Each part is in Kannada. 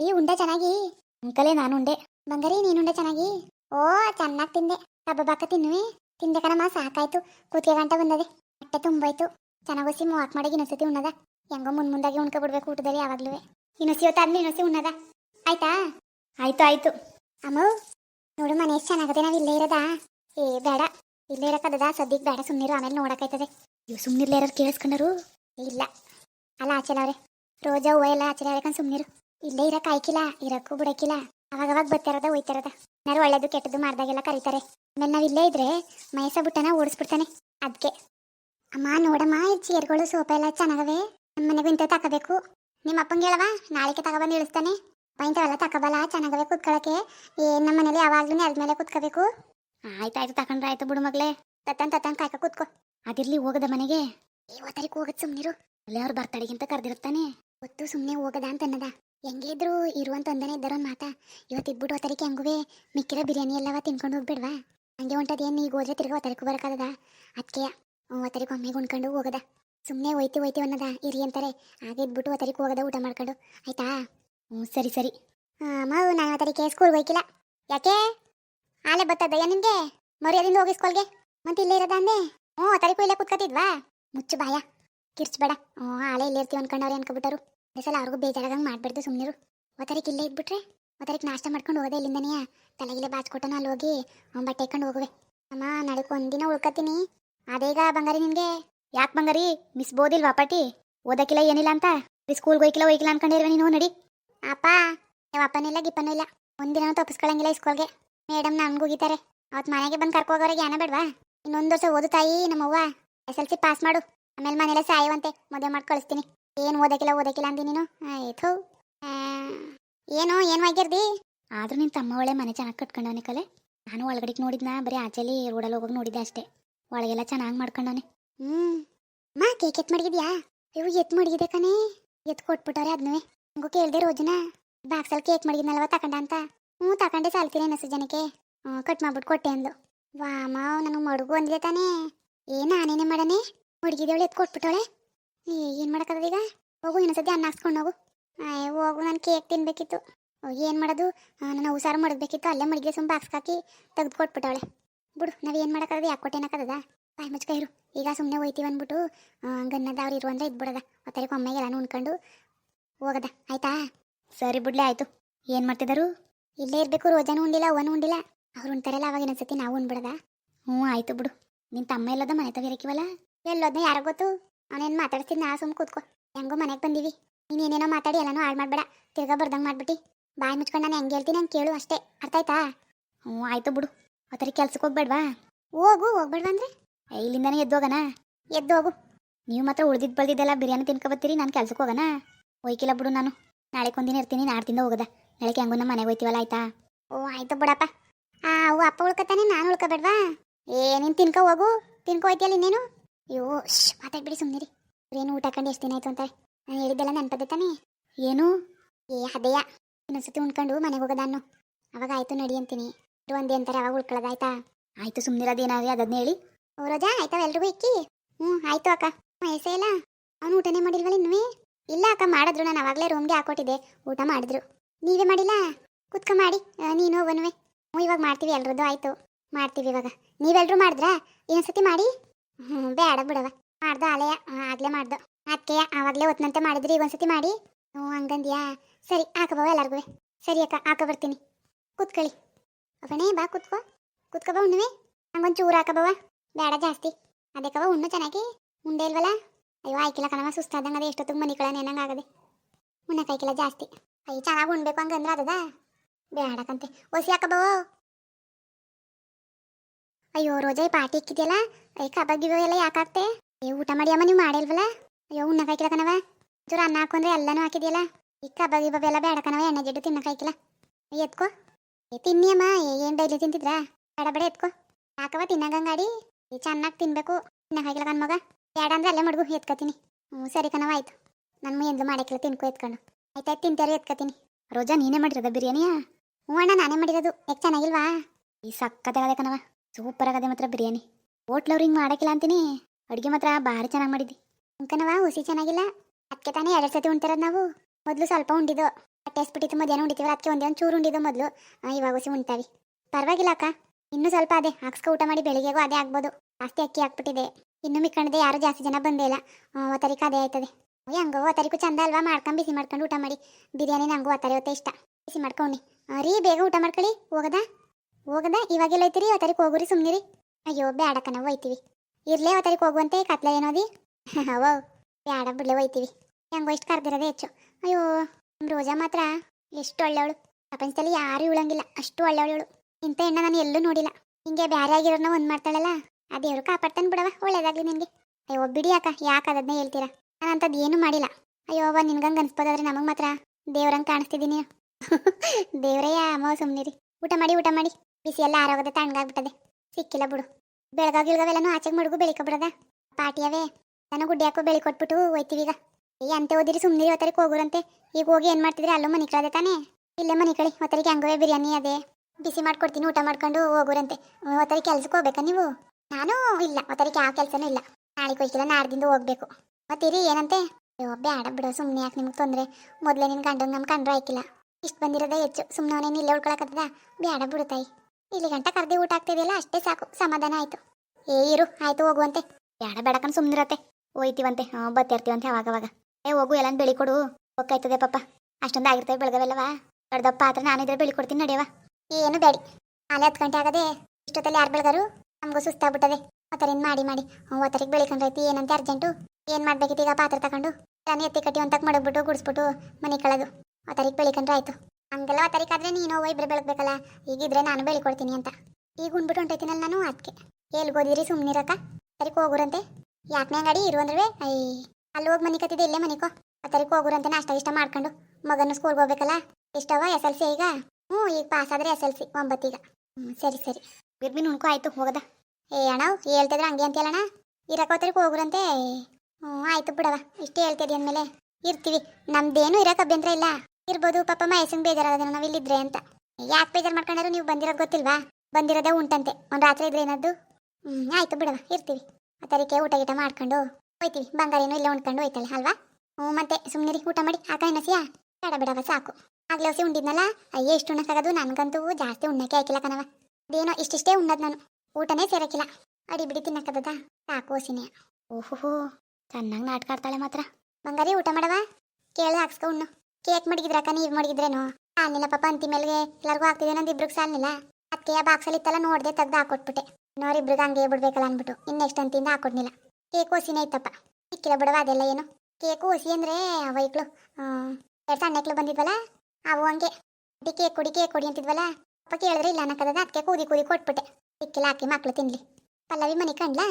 ಈ ಉಂಡೆ ಚೆನ್ನಾಗಿ. ಅಂಕಲೇ ನಾನು ಉಂಡೆ. ಬಂಗಾರಿ, ನೀನು ಉಂಡೆ ಚೆನ್ನಾಗಿ. ಓ, ಚೆನ್ನಾಗಿ ತಿಂದೆ. ಕಬ್ಬಾಕ ತಿನ್ನುವೆ. ತಿಂದೆ ಕಣಮ್ಮ, ಸಾಕಾಯ್ತು. ಕೂತ್ಕೆ ಗಂಟ ಬಂದದೆ. ಹೊಟ್ಟೆ ತುಂಬಾಯ್ತು. ಚೆನ್ನಾಗಿ ವಾಕ್ ಮಾಡಿ ಇನ್ನೊಸತಿ ಉಣ್ಣದ. ಹೆಂಗೋ ಮುಂದ್ ಮುಂದಾಗಿ ಉಣ್ಕೊಬಿಡ್ಬೇಕು ಊಟದಲ್ಲಿ ಯಾವಾಗ್ಲೂ. ಇನ್ನೊಸಿ ಹೊತ್ತಾದ್ಮೇಲೆ ಇನ್ನೊಸಿ ಉಣ್ಣದ. ಆಯ್ತಾ? ಆಯ್ತು ಆಯ್ತು. ಅಮ್ಮ, ನೋಡು ಮನೆ ಎಷ್ಟು ಚೆನ್ನಾಗದೆ ನಾವು ಇಲ್ಲೇ ಇರೋದಾ? ಏ, ಬೇಡ. ಇಲ್ಲೇ ಇರೋಕ್ಕದ ಸದ್ಯಕ್ಕೆ ಬೇಡ ಸುಮ್ಮನಿರು ಆಮೇಲೆ ನೋಡೋಕ್ಕಾಯ್ತದೆ ಇವ್ ಸುಮ್ಮನಿರ್ಲ ಯಾರು ಕೇಳಿಸ್ಕೊಂಡರು? ಇಲ್ಲ. ಅಲ್ಲ ಆಚೆಲವ್ರೆ ರೋಜಾ ಹೂವ ಎಲ್ಲ ಆಚೆ ಹೇಳ್ಕೊಂಡು ಸುಮ್ಮನಿರು ಇಲ್ಲೇ ಇರಕ್ ಆಯ್ಕಿಲ್ಲ ಇರಕ್ಕೂ ಬಿಡಕ್ಕಿಲ್ಲ ಅವಾಗ ಅವಾಗ ಬರ್ತಿರೋದ ಹೋಯ್ತಿರೋದ. ಏನಾರು ಒಳ್ಳೇದು ಕೆಟ್ಟದ್ದು ಮಾಡ್ದಾಗೆಲ್ಲ ಕರೀತಾರೆ. ಆಮೇಲೆ ನಾವು ಇಲ್ಲೇ ಇದ್ರೆ ಮಯಸ ಬುಟ್ಟನ ಓಡಿಸ್ಬಿಡ್ತಾನೆ ಅದಕ್ಕೆ ಅಮ್ಮ ನೋಡಮ್ಮ ಚೇರ್ಗಳು ಸೋಫಾ ಎಲ್ಲ ಚೆನ್ನಾಗವೆ. ನಮ್ಮ ಮನೆಗೂ ಇಂಥ ತಗೋಬೇಕು ನಿಮ್ಮ ಅಪ್ಪಂಗೆ ಹೇಳವ ನಾಳೆಗೆ ತಗೊಬಂದು ಇಳಿಸ್ತಾನೆ. ಅಪ್ಪ ಇಂಥವೆಲ್ಲ ತಗೋಬಲ್ಲ ಚೆನ್ನಾಗವೆ ಕುತ್ಕೊಳಕ್ಕೆ. ಏನ್ ನಮ್ಮ ಮನೇಲಿ ಯಾವಾಗ್ಲೂ ನೆಲದ ಮೇಲೆ ಕುತ್ಕೋಬೇಕು. ಆಯ್ತಾಯ್ತು ತಗೊಂಡ್ರೆ ಆಯ್ತು ಬಿಡು ಮಗಳೇ ತತ್ತನ್ ತತ್ತನ್ ಕಾಯ್ಕ ಕೂತ್ಕೋ. ಅದಿರ್ಲಿ ಹೋಗದ ಮನೆಗೆ? ಇವತ್ತರಿಗೆ ಹೋಗದ್ ಸುಮ್ನಿರು. ಅಲ್ಲೇ ಅವ್ರು ಬರ್ತಡೆಗಿಂತ ಕರೆದಿರ್ತಾನೆ ಗೊತ್ತು ಸುಮ್ಮನೆ ಹೋಗದ ಅಂತ ಅನ್ನದ ಹೆಂಗೆ ಇದ್ರು ಇರುವಂತ ಒಂದನೇ ಇದ್ದಾರೋ ಮಾತಾ. ಇವತ್ತು ಇದ್ಬಿಟ್ಟು ಒತ್ತರಿಗೆ ಹಂಗುವೆ. ಮಿಕ್ಕಿರೋ ಬಿರಿಯಾನಿ ಎಲ್ಲವ ತಿನ್ಕೊಂಡು ಹೋಗ್ಬಿಡ್ವಾ? ಹಂಗೆ ಹೊಂಟದೇನು ಈಗ ಹೋದ್ರೆ ತಿರ್ಗಾ ಒತ್ತರಿಗೂ ಬರಕಾದದ ಅದಕ್ಕೆ ಒತ್ತರಿಗೆ ಒಮ್ಮೆಗೆ ಉಣ್ಕೊಂಡು ಹೋಗದ. ಸುಮ್ಮನೆ ಹೋಯ್ತಿ ಹೋಯ್ತಿ ಅನ್ನದ? ಇರಿ ಅಂತಾರೆ. ಹಾಗೆ ಇದ್ಬಿಟ್ಟು ಒತ್ತರಿಗೆ ಹೋಗದ ಊಟ ಮಾಡ್ಕೊಂಡು. ಆಯ್ತಾ? ಹ್ಞೂ, ಸರಿ ಸರಿ. ಮಾವು ನಾನು ಒತ್ತರಿಗೆ ಸ್ಕೂಲ್ಗೆ ಹೋಯ್ಕಿಲ್ಲ. ಯಾಕೆ? ಆಲೆ ಬರ್ತದಯ್ಯ ನಿಮಗೆ ಮರ್ಯಾದಿಂದ ಹೋಗಿ ಸ್ಕೂಲ್ಗೆ ಮತ್ತೆ ಇಲ್ಲೇ ಇರೋದ ಅಂದೆ? ಹ್ಞೂ ಒತ್ತರಿಗೂ ಇಲ್ಲೇ ಕುತ್ಕತಿದ್ವಾ? ಮುಚ್ಚು ಬಾಯ. ಕಿರ್ಚ್ಬೇಡ. ಹ್ಞೂ ಆಲೆ ಇಲ್ಲೇ ಇರ್ತೀವಿ ಅನ್ಕೊಂಡವ್ರೆ ಅನ್ಕೊಬಿಟ್ಟರು ಸಲ ಅವ್ರಿಗೂ ಬೇಜಾರಾಗಂಗೆ ಮಾಡ್ಬಿಡ್ದು ಸುಮ್ಮನಿರು ಒತ್ತರಿಗೆ ಇಲ್ಲೇ ಇದ್ಬಿಟ್ರೆ ಒತ್ತರಿಗೆ ನಾಷ್ಟ ಮಾಡ್ಕೊಂಡು ಹೋದೆ ಇಲ್ಲಿಂದನೇ. ತಲೆಗಿಲೆ ಬಾಚ್ಕೊಟ್ಟನ ಅಲ್ಲಿ ಹೋಗಿ ಬಟ್ಟೆ ಹಾಕೊಂಡು ಹೋಗುವೆ. ಅಮ್ಮ ನಡಕ್ ಒಂದಿನ ಉಳ್ಕತೀನಿ. ಅದೇಗ ಬಂಗಾರಿ ನಿನಗೆ. ಯಾಕೆ ಬಂಗಾರಿ? ಮಿಸ್ ಬೋದಿಲ್ವಾ ಪಾಟಿ? ಓದಕ್ಕಿಲ್ಲ ಏನಿಲ್ಲ ಅಂತ? ಸ್ಕೂಲ್ಗೆ ಹೋಯ್ಕಿಲ್ಲ ಹೋಯ್ಕಿಲ್ಲ ಅನ್ಕೊಂಡಿರ್ವೆ ನೀನು, ನಡಿ. ಅಪ್ಪ, ಯಾವ ಅಪ್ಪನಿಲ್ಲ ಗಿಪ್ಪನೂ ಇಲ್ಲ. ಒಂದಿನ ತಪ್ಪಿಸ್ಕೊಳಂಗಿಲ್ಲ ಸ್ಕೂಲ್ಗೆ ಮೇಡಮ್ ನನ್ಗೆ ಹೋಗಿತಾರೆ ಅವತ್ತು ಮನೆಗೆ ಬಂದು ಕರ್ಕೋಗೋರಿಗೆ ಏನ ಬೇಡವಾ? ಇನ್ನೊಂದು ವರ್ಷ ಓದು ತಾಯಿ, ನಮ್ಮವ್ವ. ಎಸ್ ಎಲ್ ಸಿ ಪಾಸ್ ಮಾಡು. ಆಮೇಲೆ ಮನೇಲೆ ಸಾಯುವಂತೆ. ಮದುವೆ ಮಾಡಿ ಕಳಿಸ್ತೀನಿ ಏನು ಓದಕ್ಕಿಲ್ಲ ಓದಕ್ಕಿಲ್ಲ ಅಂದಿ ನೀನು? ಆಯ್ತು. ಏನು ಏನು ಆಗಿರ್ದಿ ಆದ್ರೂ ನಿನ್ ತಮ್ಮ ಒಳ್ಳೆ ಮನೆ ಚೆನ್ನಾಗಿ ಕಟ್ಕೊಂಡವನೆ ಕಲೆ. ನಾನು ಒಳಗಡೆಗೆ ನೋಡಿದ್ನ, ಬರೀ ಆಚೆಲಿ ರೋಡಲ್ಲಿ ಹೋಗೋಕೆ ನೋಡಿದ್ದೆ ಅಷ್ಟೇ. ಒಳಗೆಲ್ಲ ಚೆನ್ನಾಗಿ ಮಾಡ್ಕೊಂಡವನೆ. ಹ್ಞೂ ಮಾ, ಕೇಕ್ ಎತ್ ಮಡಗಿದ್ಯಾ? ಇವು ಎತ್ ಮಡಗಿದೆ ಕಣೆ. ಎತ್ ಕೊಟ್ಬಿಟ್ಟವ್ರೆ ಅದನ್ನೇ ಹಂಗೂ ಕೇಳ್ದೆ ರೋಜಿನ. ಬಾಕ್ಸಲ್ಲಿ ಕೇಕ್ ಮಡಗಿದ್ನಲ್ವ ತಕೊಂಡ ಅಂತ? ಹ್ಞೂ, ತಕೊಂಡೆ ಸಾಲ್ತೀನಿ ಅನ್ನಿಸು ಜನಕ್ಕೆ. ಹ್ಞೂ, ಕಟ್ ಮಾಡ್ಬಿಟ್ಟು ಕೊಟ್ಟೆ ಅಂದು ವಾ ಮಾವ್ ನನಗೆ ಮಡುಗು ಅಂದಿದೆ ತಾನೇ. ಏ, ನಾನೇನೇ ಮಾಡನೆ? ಹುಡುಗಿದೇವಳು ಎತ್ ಕೊಟ್ಬಿಟ್ಟವಳೆ? ಏನು ಮಾಡಕ್ಕದ ಈಗ? ಹೋಗು ಇನ್ನೊಂದ್ಸತಿ ಅನ್ನ ಹಾಕ್ಸ್ಕೊಂಡು ಹೋಗು. ಹೋಗು, ನಾನು ಕೇಕ್ ತಿನ್ಬೇಕಿತ್ತು. ಏನು ಮಾಡೋದು? ನಾನು ಹುಷಾರು ಮಡಗಬೇಕಿತ್ತು. ಅಲ್ಲೇ ಮಡಿಗೆ ಸುಮ್ಮ ಹಾಕಿ ತೆಗೆದು ಕೊಟ್ಬಿಟ್ಟವಳೆ. ಬಿಡು, ನಾವು ಏನು ಮಾಡೋಕ್ಕದ ಯಾಕೆ ಕೊಟ್ಟೇನಕ್ಕದ ಬಾಯ್ ಮುಚ್ಕ ಇರು. ಈಗ ಸುಮ್ಮನೆ ಹೋಯ್ತೀವಿ ಅಂದ್ಬಿಟ್ಟು ಗನ್ನದ ಅವ್ರು ಇರು ಅಂದ್ರೆ ಇದ್ಬಿಡದ. ಒತ್ತರಿಗೆ ಒಮ್ಮೆಗೆ ಎಲ್ಲಾನು ಉಣ್ಕೊಂಡು ಹೋಗದ. ಆಯ್ತಾ? ಸರಿ ಬಿಡ್ಲೆ, ಆಯ್ತು. ಏನು ಮಾಡ್ತಿದಾರು? ಇಲ್ಲೇ ಇರಬೇಕು, ರೋಜಾನು ಉಂಡಿಲ್ಲ ಅವನು ಉಂಡಿಲ್ಲ. ಅವ್ರು ಉಣ್ತಾರಲ್ಲ, ಅವಾಗ ಇನ್ನೊಂದ್ಸತಿ ನಾವು ಉಣ್ಬಿಡದ. ಹ್ಞೂ, ಆಯ್ತು ಬಿಡು. ನಿನ್ನ ತಮ್ಮ ಎಲ್ಲದ? ಮನೆ ತಗಿರಕಿವಲ್ಲ ಎಲ್ಲೋದ ಯಾರ ಗೊತ್ತು? ಅವನೇನು ಮಾತಾಡ್ತೀನಿ ನಾ ಸುಮ್ ಕೂತ್ಕೋ. ಹೆಂಗೋ ಮನೆಗೆ ಬಂದೀವಿ. ನೀನು ಏನೇನೋ ಮಾತಾಡಿ ಎಲ್ಲನೂ ಹಾಳು ಮಾಡಬೇಡ. ತಿರ್ಗಾ ಬರ್ದಂಗೆ ಮಾಡ್ಬಿಟ್ಟು. ಬಾಯಿ ಮುಚ್ಕೊಂಡು ನಾನು ಹೆಂಗೆ ಹೇಳ್ತೀನಿ ಹಂಗೆ ಕೇಳು ಅಷ್ಟೇ. ಅರ್ಥ ಆಯ್ತಾ ಹ್ಞೂ, ಆಯ್ತು ಬಿಡು. ಆತರ ಕೆಲ್ಸಕ್ಕೆ ಹೋಗ್ಬೇಡ್ವಾ? ಹೋಗು, ಹೋಗ್ಬೇಡ್ವಾ ಎದ್ದು ಹೋಗೋಣ ಎದ್ದು ಹೋಗು ನೀವು ಮಾತ್ರ ಉಳ್ದಿದ್ದು ಬಳ್ದಿದ್ದೆಲ್ಲ ಬಿರಿಯಾನಿ ತಿನ್ಕೊಬತ್ತೀರಿ ನಾನು ಕೆಲ್ಸಕ್ಕೆ ಹೋಗೋಣ ಹೋಯ್ಕಿಲ್ಲ ಬಿಡು ನಾನು. ನಾಳೆ ಒಂದಿನ ಇರ್ತೀನಿ ನಾಡ್ದಿಂದ ಹೋಗದ. ನಾಳೆಗೆ ಹೆಂಗೋ ನಮ್ಮ ಮನೆಗೆ ಹೋಯ್ತೀವಲ್ಲ, ಆಯ್ತಾ? ಓ, ಆಯ್ತು ಬಿಡಪ್ಪ. ಆ, ಅವು ಅಪ್ಪ ಉಳ್ಕೊತಾನೆ, ನಾನು ಉಳ್ಕೊಬೇಡ್ವಾ? ಏ, ನೀನು ತಿನ್ಕೊ ಹೋಗು. ತಿನ್ಕೋ ಹೋಯ್ತಿಯಲ್ಲ ಇನ್ನೇನು? ಅಯ್ಯೋ ಶ್ ಮಾತಾಡ್ಬಿಡಿ ಸುಮ್ಮನಿರಿ ಏನು ಊಟ ಕಂಡು ಎಷ್ಟು ದಿನ ಆಯ್ತು ಅಂತ? ನಾನು ಹೇಳಿದ್ದೆಲ್ಲ ನೆನಪದೆ ತಾನೇ? ಏನು? ಏ ಅದೇಯ ಇನ್ನೊಂದ್ಸತಿ ಉಣ್ಕೊಂಡು ಮನೆಗೆ ಹೋಗೋದಾನು ಅವಾಗ ಆಯ್ತು ನಡಿ ಅಂತೀನಿ. ಇರು ಒಂದೇ ಅಂತಾರೆ, ಅವಾಗ ಉಳ್ಕೊಳ್ಳೋದು ಆಯ್ತಾ? ಆಯ್ತು ಸುಮ್ಮನಿರೋದೇನಾದ್ರೆ ಅದನ್ನ ಹೇಳಿ. ಓ, ರೋಜಾ, ಆಯ್ತಾವ ಎಲ್ರಿಗೂ ಇಕ್ಕಿ? ಹ್ಞೂ, ಆಯ್ತು ಅಕ್ಕ. ವಯಸ್ಸೇ ಇಲ್ಲ ಅವನು ಊಟನೇ ಮಾಡಿಲ್ವಲ್ಲ ಇನ್ನುವೇ? ಇಲ್ಲ ಅಕ್ಕ, ಮಾಡಿದ್ರು, ನಾನು ಅವಾಗಲೇ ರೂಮ್ಗೆ ಹಾಕೊಟ್ಟಿದ್ದೆ. ಊಟ ಮಾಡಿದ್ರು. ನೀವೇ ಮಾಡಿಲ್ಲ? ಕುತ್ಕ ಮಾಡಿ. ನೀನು ಅವನುವೆ ಹ್ಞೂ, ಇವಾಗ ಮಾಡ್ತೀವಿ ಎಲ್ರದ್ದು, ಆಯ್ತು. ಮಾಡ್ತೀವಿ ಇವಾಗ. ನೀವೆಲ್ಲರೂ ಮಾಡಿದ್ರಾ? ಇನ್ನೊಂದ್ಸತಿ ಮಾಡಿ. ಹ್ಞೂ ಬೇಡ ಬಿಡವ ಮಾಡ್ದ ಆಲಯ ಆಗ್ಲೇ ಮಾಡ್ದು. ಅದಕ್ಕೆ ಆವಾಗಲೇ ಒತ್ತಂತೆ ಮಾಡಿದ್ರಿ ಈಗ ಒಂದ್ಸತಿ ಮಾಡಿ. ಹ್ಞೂ, ಹಂಗಂದ್ಯಾ? ಸರಿ ಹಾಕಬವ ಎಲ್ಲರಿಗೂ ಸರಿ ಅಕ್ಕ, ಹಾಕ ಬರ್ತೀನಿ. ಕೂತ್ಕೊಳ್ಳಿ ಅವನೇ, ಬಾ ಕೂತ್ಕೋ. ಕೂತ್ಕೋ ಬಾ ಉಣ್ಣುವೆ. ಹಂಗೊಂದು ಚೂರು ಹಾಕಬವ ಬೇಡ ಜಾಸ್ತಿ. ಅದಕ್ಕವ ಉಣ್ಣು ಚೆನ್ನಾಗಿ. ಉಂಡೆ ಇಲ್ವಲ್ಲ? ಅಯ್ಯೋ, ಆಯ್ಕಿಲ್ಲ ಕಣವ ಸುಸ್ತಾದಂಗೆ ಅದೇ ಎಷ್ಟೊತ್ತಿಗೆ ಮನೆ ಕಳ ನೆನಂಗಾಗದೆ ಉಣ್ಣಕ್ಕಾಯ್ಕಿಲ್ಲ ಜಾಸ್ತಿ. ಅಯ್ಯ, ಚೆನ್ನಾಗಿ ಉಣ್ಬೇಕು ಹಂಗಂದ್ರೆ ಅದದ? ಬೇಡಕಂತೆ ಒಸಿ ಹಾಕಬವ ಅಯ್ಯೋ ರೋಜಾ ಪಾರ್ಟಿ ಇಕ್ಕಿದ್ಯಲ್ಲ? ಅಯ್ಯ ಕಬಾಬ್ ಎಲ್ಲ ಯಾಕಾಗ್ತೆ ಏ, ಊಟ ಮಾಡಿ ಅಮ್ಮ, ನೀವು ಮಾಡಿಲ್ವಲ್ಲ? ಅಯ್ಯೋ ಉಣ್ಣಕ್ಕಾಯ್ಕಿಲ್ಲ ಕಣವ ಚೂರು ಅನ್ನ ಹಾಕೊಂಡ್ರೆ ಎಲ್ಲನೂ ಹಾಕಿದ್ಯಲ್ಲ? ಈ ಕಬಾಬ್ ಗಿಬಾಬ್ ಎಲ್ಲ ಬೇಡ ಕಣವ ಎಣ್ಣೆ ಜಿಡ್ಡು ತಿನ್ನಕ್ಕಾಯ್ಕಿಲ್ಲ ಎತ್ಕೋ. ಏ, ತಿನ್ನಿ ಅಮ್ಮ ಏನು ಡೈಲಿ ತಿಂತಿದ್ರಾ? ಬೇಡ ಬೇಡ, ಎತ್ಕೋ. ಯಾಕವ ತಿನ್ನಂಗಂಗಾಡಿ ಈ ಚೆನ್ನಾಗಿ ತಿನ್ಬೇಕು ತಿನ್ನಕ್ಕಾಗಿಲ್ಲ ಕಣ್ ಮಗ. ಬೇಡ ಅಂದ್ರೆ ಅಲ್ಲೇ ಮಡ್ಗು, ಎತ್ಕೊತೀನಿ. ಹ್ಞೂ, ಸರಿ ಕಣವ ಆಯ್ತು. ನನ್ನ ಎಂದು ಮಾಡಕ್ಕಿಲ್ಲ ತಿನ್ಕೊ ಎತ್ಕೊಂಡು ಆಯ್ತಾಯ್ತು ತಿಂತಾರೆ ಎತ್ಕೊತೀನಿ. ರೋಜಾ ನೀನೇ ಮಾಡಿರೋದ ಬಿರಿಯಾನಿಯಾ? ಹ್ಞೂ ಅಣ್ಣ, ನಾನೇ ಮಾಡಿರೋದು. ಯಾಕೆ ಚೆನ್ನಾಗಿಲ್ವಾ? ಈ ಸಕ್ಕತ್ತಾಗದೆ ಕಣವ ಸೂಪರ್ ಆಗದೆ ಮಾತ್ರ ಬಿರಿಯಾನಿ. ಹೋಟ್ಲವ್ರು ಹಿಂಗೆ ಮಾಡಕ್ಕಿಲ್ಲ ಅಂತೀನಿ. ಅಡುಗೆ ಮಾತ್ರ ಭಾರಿ ಚೆನ್ನಾಗಿ ಮಾಡಿದ್ದಿ ಅಂಕನವ ಹುಸಿ ಚೆನ್ನಾಗಿಲ್ಲ. ಅದಕ್ಕೆ ತಾನೇ ಎರಡು ಸತಿ ಉಣ್ತಿರೋದು ನಾವು. ಮೊದಲು ಸ್ವಲ್ಪ ಉಂಡಿದ್ದು ಹೊಟ್ಟೆ ಬಿಟ್ಟಿತ್ತು ಮಧ್ಯಾಹ್ನ ಉಂಡಿತೀವಲ್ಲ ಅದಕ್ಕೆ ಒಂದೇ ಒಂದು ಚೂರು ಉಂಡಿದ್ದು ಮೊದಲು. ಇವಾಗ ಹುಸಿ ಉಣ್ತಾವಿ. ಪರವಾಗಿಲ್ಲ ಅಕ್ಕ. ಇನ್ನೂ ಸ್ವಲ್ಪ ಅದೇ, ಹಾಕ್ಸ್ಕೊ ಊಟ ಮಾಡಿ ಬೆಳಿಗ್ಗೆಗೂ ಅದೇ ಆಗ್ಬೋದು. ಜಾಸ್ತಿ ಅಕ್ಕಿ ಹಾಕ್ಬಿಟ್ಟಿದೆ. ಇನ್ನು ಮಿಕ್ಕಂಡಿದೆ ಯಾರು ಜಾಸ್ತಿ ಜನ ಬಂದೇ ಇಲ್ಲ. ಒತ್ತರಿಕ ಅದೇ ಆಯ್ತದೆ. ಹಂಗೋ ಒತ್ತರಿಕು ಚಂದ ಅಲ್ವಾ? ಮಾಡ್ಕೊಂಡು ಬಿಸಿ ಮಾಡ್ಕೊಂಡು ಊಟ ಮಾಡಿ. ಬಿರಿಯಾನಿ ನಂಗೂ ಒತ್ತರಿ ಹೊತ್ತೆ ಇಷ್ಟ. ಬಿಸಿ ಮಾಡ್ಕೊಂಡು ರೀ, ಬೇಗ ಊಟ ಮಾಡ್ಕೊಳ್ಳಿ. ಹೋಗದ? ಹೋಗದ? ಇವಾಗೆಲ್ಲ ಐತಿರಿ? ಅವತ್ತರಿಗೆ ಹೋಗುರಿ ಸುಮ್ಮನಿರಿ ಅಯ್ಯೋ ಬ್ಯಾಡಕ್ಕ ನಾವು ಹೋಯ್ತೀವಿ. ಇರ್ಲೇ ಅವತ್ತರಿಗೆ ಹೋಗುವಂತೆ? ಕತ್ಲೆ ಏನೋದಿ? ಅವೋ ಬ್ಯಾಡ ಬಿಡ್ಲೆ, ಹೋಯ್ತೀವಿ. ಹೆಂಗೋ ಇಷ್ಟು ಕರ್ದಿರೋದೇ ಹೆಚ್ಚು. ಅಯ್ಯೋ, ರೋಜಾ ಮಾತ್ರ? ಎಷ್ಟು ಒಳ್ಳೆಯವಳು ಪ್ರಪಂಚದಲ್ಲಿ ಯಾರು ಉಳಂಗಿಲ್ಲ. ಅಷ್ಟು ಒಳ್ಳೆಯವಳು ಇಂಥ ಹೆಣ್ಣ ನಾನು ಎಲ್ಲೂ ನೋಡಿಲ್ಲ. ಹಿಂಗೆ ಬೇರೆ ಆಗಿರೋನ ಒಂದ್ ಮಾಡ್ತಾಳಲ್ಲ, ಆ ದೇವ್ರು ಕಾಪಾಡ್ತಾನೆ ಬಿಡವ ಒಳ್ಳೇದಾಗ್ಲಿ ನಿನಗೆ ಅಯ್ಯೋ, ಬಿಡಿ ಅಕ್ಕ, ಯಾಕೆ ಅದನ್ನೇ ಹೇಳ್ತೀರಾ? ನಾನು ಅಂಥದ್ದು ಏನೂ ಮಾಡಿಲ್ಲ. ಅಯ್ಯೋ ಅವ ನಿನ್ಗಂಗೆ ಅನ್ಸ್ಬೋದಾದ್ರೆ ನಮಗೆ ಮಾತ್ರ ದೇವ್ರಂಗೆ ಕಾಣಿಸ್ತಿದ್ದೀನಿ. ದೇವ್ರಯ್ಯ ಅಮ್ಮ ಸುಮ್ಮನಿರಿ ಊಟ ಮಾಡಿ ಊಟ ಮಾಡಿ. ಬಿಸಿ ಎಲ್ಲ ಆರೋಗದೆ ತಣ್ಣಗಾಗ್ಬಿಟ್ಟದೆ. ಸಿಕ್ಕಿಲ್ಲ ಬಿಡು. ಬೆಳಗಾವ್ ಗಿಳ್ಗಾವೆಲ್ಲನೂ ಆಚೆಗೆ ಮಡುಗು ಬೆಳಿಕ ಬಿಡದ. ಪಾಟಿಯವೇ, ನಾನು ಗುಡ್ಡೆ ಹಾಕೋ ಬೆಳಿ ಕೊಟ್ಬಿಟ್ಟು ಹೋಯ್ತೀವಿ ಈಗ. ಏ ಅಂತೆ ಓದಿರಿ ಸುಮ್ಮನೆ ಇವತ್ತರಿಗೆ ಹೋಗುರಂತೆ. ಈಗ ಹೋಗಿ ಏನು ಮಾಡ್ತಿದ್ರೆ? ಅಲ್ಲೂ ಮನೆ ಕಳದೆ ತಾನೇ? ಇಲ್ಲೇ ಮನೆ ಕಳಿ ಒತ್ತರಿಗೆ ಹಂಗವೇ ಬಿರಿಯಾನಿ ಅದೇ. ಬಿಸಿ ಮಾಡ್ಕೊಡ್ತೀನಿ, ಊಟ ಮಾಡ್ಕೊಂಡು ಹೋಗುರಂತೆ. ಒತ್ತರಿ ಕೆಲ್ಸಕ್ಕೆ ಹೋಗ್ಬೇಕಾ ನೀವು? ನಾನು ಇಲ್ಲ ಒತ್ತರಿಗೆ ಯಾವ ಕೆಲಸನೂ ಇಲ್ಲ. ನಾಳೆ ಕೊಯ್ಕಿಲ್ಲ ನಾಡ್ದಿಂದ ಹೋಗ್ಬೇಕು. ಮತ್ತೀರಿ, ಏನಂತೆ? ಅಯ್ಯೋ ಬೇಡ ಬಿಡು ಸುಮ್ಮನೆ ಯಾಕೆ ನಿಮ್ಗೆ ತೊಂದರೆ? ಮೊದಲೇ ನಿನ್ನ ಗಂಡನ ನಮ್ಮ ಕಂಡ್ರು ಆಯ್ಕಿಲ್ಲ ಇಷ್ಟು ಬಂದಿರೋದೇ ಹೆಚ್ಚು. ಸುಮ್ಮನೆ ಅವನೇನು ಇಲ್ಲೇ ಉಳ್ಕೊಳಕತ್ತದ ಬೇಡ ಬಿಡು ತಾಯಿ. ಇಲ್ಲಿ ಗಂಟ ಕರ್ದಿ ಊಟ ಆಗ್ತಿದೆಯಲ್ಲ, ಅಷ್ಟೇ ಸಾಕು, ಸಮಾಧಾನ ಆಯ್ತು. ಏ, ಇರು, ಆಯ್ತು, ಹೋಗುವಂತೆ. ಬೇಡ ಬೇಡಕನ್ ಸುಮ್ಮನಿರತ್ತೆ ಹೋಯ್ತೀವಂತೆ ಹಾಂ ಬತ್ತಿರ್ತೀವಂತೆ ಅವಾಗ ಏ, ಹೋಗು ಎಲ್ಲ ಬೆಳಿ ಕೊಡು. ಹೋಗ್ತಾಯ್ತದೆ ಪಾಪ. ಅಷ್ಟೊಂದು ಆಗಿರ್ತವೆ ಬೆಳಗವೆಲ್ಲವಾ? ದೊಡ್ಡಪ್ಪ ಆತ್ರ ನಾನಿದ್ರೆ ಬೆಳಿ ಕೊಡ್ತೀನಿ ನಡೆಯವ ಏನು ಬೇಡಿ. ಆಲೆ ಹತ್ತು ಗಂಟೆ ಆಗದೆ ಇಷ್ಟೊತ್ತಲ್ಲಿ ಯಾರು ಬೆಳಗಾರು? ನಮಗೂ ಸುಸ್ತಾಗ್ಬಿಟ್ಟದೆ. ಒತ್ತರಿಂದ ಮಾಡಿ ಮಾಡಿ. ಒತ್ತರಿಗೆ ಬೆಳಿಕೊಂಡ್ರೈತಿ ಏನಂತ ಅರ್ಜೆಂಟು? ಏನು ಮಾಡ್ಬೇಕಿತ್ತು ಈಗ ಪಾತ್ರೆ ತಗೊಂಡು? ತಾನೇ ಎತ್ತಿ ಕಟ್ಟಿ ಒಂತಕ್ಕೆ ಮಡಗ್ಬಿಟ್ಟು, ಗುಡಿಸ್ಬಿಟ್ಟು ಮನೆ ಕಳೆದು. ಒತ್ತರಿಗೆ ಬೆಳಿಕೊಂಡ್ರೆ ಆಯ್ತು ಹಂಗೆಲ್ಲ ತರೀಕಾದ್ರೆ ನೀನು ಒಬ್ಬರು ಬೆಳಗ್ಬೇಕಲ್ಲ ಈಗಿದ್ರೆ ನಾನು ಬೆಳಿಕೊಡ್ತೀನಿ ಅಂತ. ಈಗ ಉಂಡ್ಬಿಟ್ಟು ಹೊಂಟೈತೀನಲ್ಲ ನಾನು ಅದಕ್ಕೆ. ಎಲ್ಗೋದಿರಿ ಸುಮ್ಮನಿರಕ್ಕ ತರಿಕೆ ಹೋಗುರಂತೆ? ಯಾಕನೇ ಅಂಗಡಿ? ಇರು ಅಂದ್ರೆ ಐ, ಅಲ್ಲಿ ಹೋಗಿ ಮನೆ ಕತ್ತಿದೆ, ಇಲ್ಲೇ ಮನಿಕೋ. ತರಿಕ ಹೋಗುರಂತೆ ನಾಷ್ಟ ಇಷ್ಟ ಮಾಡ್ಕೊಂಡು. ಮಗನ ಸ್ಕೂಲ್ಗೆ ಹೋಗ್ಬೇಕಲ್ಲ? ಇಷ್ಟವ ಎಸ್ ಎಲ್ ಸಿ ಈಗ? ಹ್ಞೂ, ಈಗ ಪಾಸ್ ಆದ್ರೆ ಎಸ್ ಎಲ್ ಸಿ ಒಂಬತ್ತೀಗ. ಹ್ಞೂ ಸರಿ ಸರಿ. ಬಿರ್ಬಿನ್ ಉಣ್ಕೋ ಆಯ್ತು, ಹೋಗದ. ಏ, ಅಣ್ಣ, ಹೇಳ್ತಿದ್ರೆ ಹಂಗೆ ಓ ತರಿಕೆ ಹೋಗುರಂತೆ? ಹ್ಞೂ, ಆಯ್ತು ಬಿಡವ, ಇಷ್ಟೇ ಹೇಳ್ತಿದೀನಿ ಅಂದಮೇಲೆ. ಇರ್ತೀವಿ, ನಮ್ದೇನು ಇರಕ್ಕೆ ಅಭ್ಯಂತರ ಇಲ್ಲ. ಇರ್ಬೋದು, ಪಾಪ ಮಹೇಶಂಗ್ ಬೇಜಾರಾದ ನಾವು ಇಲ್ಲಿದ್ರೆ ಅಂತ. ಯಾಕೆ ಬೇಜಾರು ಮಾಡ್ಕೊಂಡ್ರು? ನೀವು ಬಂದಿರೋದು ಗೊತ್ತಿಲ್ವಾ? ಬಂದಿರೋದೇ ಉಂಟಂತೆ. ಒಂದು ರಾತ್ರಿ ಇದ್ರೆ ಏನದ್ದು? ಹ್ಞೂ ಆಯಿತು ಬಿಡವ ಇರ್ತೀವಿ. ಅದಕ್ಕೆ ಊಟ ಗೀಟ ಮಾಡ್ಕೊಂಡು ಹೋಯ್ತೀವಿ. ಬಂಗಾರೇನು ಇಲ್ಲೇ ಉಣ್ಕೊಂಡು ಹೋಯ್ತಾಳೆ ಅಲ್ವಾ? ಹ್ಞೂ ಮತ್ತೆ ಸುಮ್ಮನಿರಿ ಊಟ ಮಾಡಿ. ಆಕ ಏನಸಿಯಾ ಬೇಡ ಬಿಡವ ಸಾಕು. ಆಗ್ಲೇ ಹೊಸಿ ಉಂಡಿದ್ನಲ್ಲ? ಅಯ್ಯೋ ಎಷ್ಟು ಉಣ್ಣಕ್ಕಾಗದು? ನನಗಂತೂ ಜಾಸ್ತಿ ಉಣ್ಣಕ್ಕೆ ಹಾಕಿಲ್ಲ ಕಣವ ಅದೇನೋ ಇಷ್ಟಿಷ್ಟೇ ಉಣ್ಣದ್ ನಾನು. ಊಟನೇ ಸೇರಕ್ಕಿಲ್ಲ. ಅಡಿ ಬಿಡಿ ತಿನ್ನಕ್ಕದ ಸಾಕು ಹಸಿನೇ ಓಹೋ ಚೆನ್ನಾಗಿ ನಾಟ್ಕಾಡ್ತಾಳೆ ಮಾತ್ರ. ಬಂಗಾರಿ, ಊಟ ಮಾಡವ ಕೇಳಿ, ಹಾಕ್ಸ್ಕೊ ಉಣ್ಣು. ಕೇಕ್ ಮಡಗಿದ್ರಕ್ಕ ನೀವ್ ಮಡಗಿದ್ರೇನು? ಸಾಲಿಲ್ಲ ಪಾಪ ಅಂತಿ ಮೇಲೆ ಎಲ್ಲರಿಗೂ ಆಗ್ತಿದೆ ನಂದು ಇಬ್ರಿಗೆ ಸಾಲಿಲ್ಲ ಅದಕ್ಕೆ ಆ ಬಾಕ್ಸಲ್ಲಿ ಇತ್ತಲ್ಲ ನೋಡ್ದೆ ತೆಗ್ದು ಹಾಕೊಟ್ಬಿಟ್ಟೆ. ಇನ್ನೋರಿಬ್ರಿಗೆ ಹಂಗೆ ಬಿಡ್ಬೇಕಲ್ಲ ಅಂದ್ಬಿಟ್ಟು ಇನ್ನು ನೆಕ್ಸ್ಟ್ ಅಂತಿಂದ ಹಾಕೊಡ್ನಿಲ್ಲ. ಕೇಕ್ ಓಸಿನೇ ಇತ್ತಪ್ಪ. ಸಿಕ್ಕಿಲ್ಲ ಬಿಡವ ಅದೆಲ್ಲ ಏನು? ಕೇಕು ಹೊಸಿ ಅಂದರೆ ಅವೈಕ್ಳು ಎರಡು ಸಣ್ಣಕ್ಳು ಬಂದಿದ್ವಲ್ಲ, ಅವು ಹಂಗೆ. ಕೇಕ್ ಕೊಡಿ ಕೇಕ್ ಕೊಡಿ ಅಂತಿದ್ವಲ್ಲ, ಅಪ್ಪ ಕೇಳಿದ್ರೆ ಇಲ್ಲ ಅನ್ನಕ್ಕದ ಅದಕ್ಕೆ ಕೂದಿ ಕೂದಿ ಕೊಟ್ಬಿಟ್ಟೆ. ಸಿಕ್ಕಿಲ್ಲ ಹಾಕಿ ಮಕ್ಳು ತಿನ್ಲಿ. ಪಲ್ಲವಿ ಮನೆ ಕಂಡ್ಲಾ?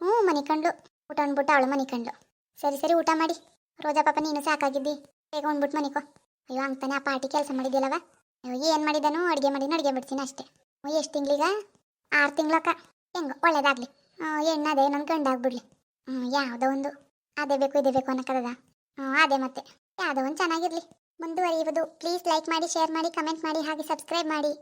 ಹ್ಞೂ, ಮನೆ ಕಂಡ್ಲು. ಊಟ ಅಂದ್ಬಿಟ್ಟು ಅವಳು ಮನೆ ಕಂಡ್ಲು. ಸರಿ ಸರಿ, ಊಟ ಮಾಡಿ. ರೋಜಾ ಪಾಪ ನೀನು ಸಾಕಾಗಿದ್ದಿ. ಬೇಗ ಉಂಡ್ಬಿಟ್ಟು ಮನಿಕೋ ಅಯ್ಯೋ ಅಂತಾನೆ ಆ ಪಾರ್ಟಿ ಕೆಲಸ ಮಾಡಿದ್ಯಲ್ಲವ? ಏನು ಮಾಡಿದನು? ಅಡುಗೆ ಮಾಡಿನ ಅಡುಗೆ ಬಿಡ್ತೀನಿ ಅಷ್ಟೇ. ಎಷ್ಟು ತಿಂಗ್ಳಿಗ? ಆರು ತಿಂಗ್ಳಕ್ಕ. ಹೆಂಗೋ, ಒಳ್ಳೇದಾಗ್ಲಿ. ಹೆಣ್ಣದೇ ನನ್ನ ಗಂಡ ಆಗ್ಬಿಡ್ಲಿ ಹ್ಞೂ ಯಾವುದೋ ಒಂದು. ಅದೇ ಬೇಕು, ಇದೇ ಬೇಕು ಅನ್ನಕ್ಕದ ಹ್ಞೂ ಅದೇ ಮತ್ತೆ. ಯಾವುದೋ ಒಂದು ಚೆನ್ನಾಗಿರಲಿ. ಮುಂದುವರಿಯುವುದು. ಪ್ಲೀಸ್ ಲೈಕ್ ಮಾಡಿ ಶೇರ್ ಮಾಡಿ ಕಮೆಂಟ್ ಮಾಡಿ, ಹಾಗೆ ಸಬ್ಸ್ಕ್ರೈಬ್ ಮಾಡಿ.